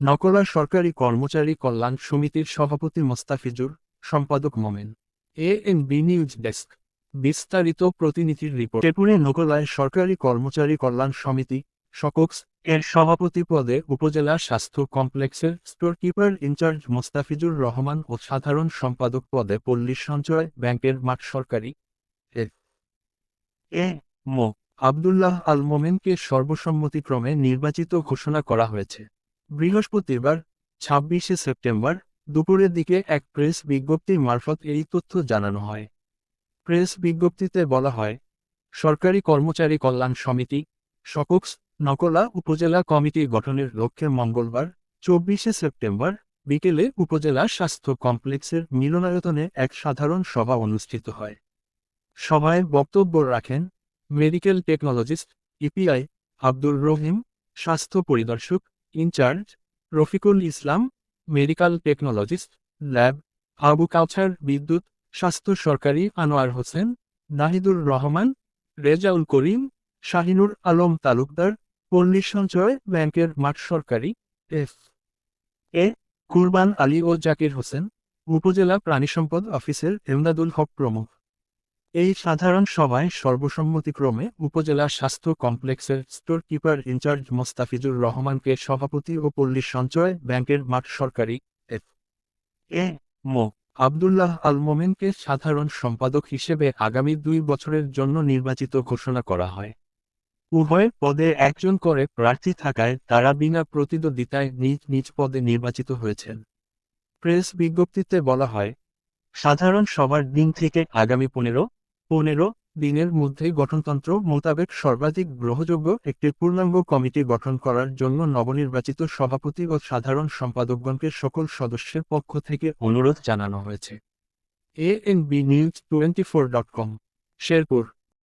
নকলা সরকারি কর্মচারী কল্যাণ সমিতির সভাপতি মোস্তাফিজুর সম্পাদক Momen. A N B news desk বিস্তারিত প্রতিনিধির রিপোর্ট। টেপুরে নকলায় সরকারি কর্মচারী কল্যাণ সমিতি সকোক্স এর সভাপতি পদে উপজেলা স্বাস্থ্য কমপ্লেক্সের store keeper in charge Mostafizur Rahman ও সাধারণ সম্পাদক পদে পল্লী সঞ্চয় ব্যাংকের মাঠ সরকারি। এ। মো। আবদুল্লাহ আল মোমেনকে সর্বসম্মতিক্রমে নির্বাচিত ঘোষণা করা হয়েছে। বৃহস্পতিবার, ছাব্বিশে সেপ্টেম্বর, দুপুরের দিকে এক প্রেস বিজ্ঞপ্তি মারফত এই তথ্য জানানো হয়। প্রেস বিজ্ঞপ্তিতে বলা হয়, সরকারি কর্মচারী কল্যাণ সমিতি সকোক্স নকলা উপজেলা কমিটি গঠনের লক্ষ্যে মঙ্গলবার, চব্বিশে সেপ্টেম্বর, বিকেলে উপজেলা স্বাস্থ্য কমপ্লেক্সের মিলনায়তনে এক সাধারণ সভা অনুষ্ঠিত হয়। সভায় বক্তব্য রাখেন medical technologist, EPI, Abdur Rahim, স্বাস্থ্য পরিদর্শক in charge Rafiqul Islam medical technologist, lab, Abu Kawsar Bidyut, স্বাস্থ্য সরকারি, আনোয়ার হোসেন, নাহিদুর রহমান, রেজাউল করিম, শাহিনুর আলম তালুকদার, পল্লী সঞ্চয় ব্যাংকের মাঠ সরকারি, এফ এ, কুরবান আলী ও জাকির হোসেন, উপজেলা প্রাণিসম্পদ অফিসের এমদাদুল হক প্রমুখ। এই সাধারণ সভায় সর্বসম্মতিক্রমে উপজেলা স্বাস্থ্য কমপ্লেক্সের স্টোর কিপার ইনচার্জ মোস্তাফিজুর রহমানকে সভাপতি ও পল্লী সঞ্চয় ব্যাংকের মাঠ সরকারি এফ. এ. মো. আবদুল্লাহ আল মোমেনকে সাধারণ সম্পাদক হিসেবে আগামী দুই বছরের জন্য নির্বাচিত ঘোষণা করা হয়। উভয় পদে একজন করে প্রার্থী থাকায় তারা বিনা প্রতিদ্বন্দ্বিতায় নিজ নিজ পদে নির্বাচিত হয়েছেন। প্রেস বিজ্ঞপ্তিতে বলা হয়, সাধারণ সভার দিন থেকে আগামী পনেরো পনেরো দিনের মধ্যে গঠনতন্ত্র মোতাবেক সর্বাধিক গ্রহযোগ্য একটি পূর্ণাঙ্গ কমিটি গঠন করার জন্য নবনির্বাচিত সভাপতি ও সাধারণ সম্পাদকগণকে সকল সদস্যের পক্ষ থেকে অনুরোধ জানানো হয়েছে। A N B news twenty four dot com, Sherpur.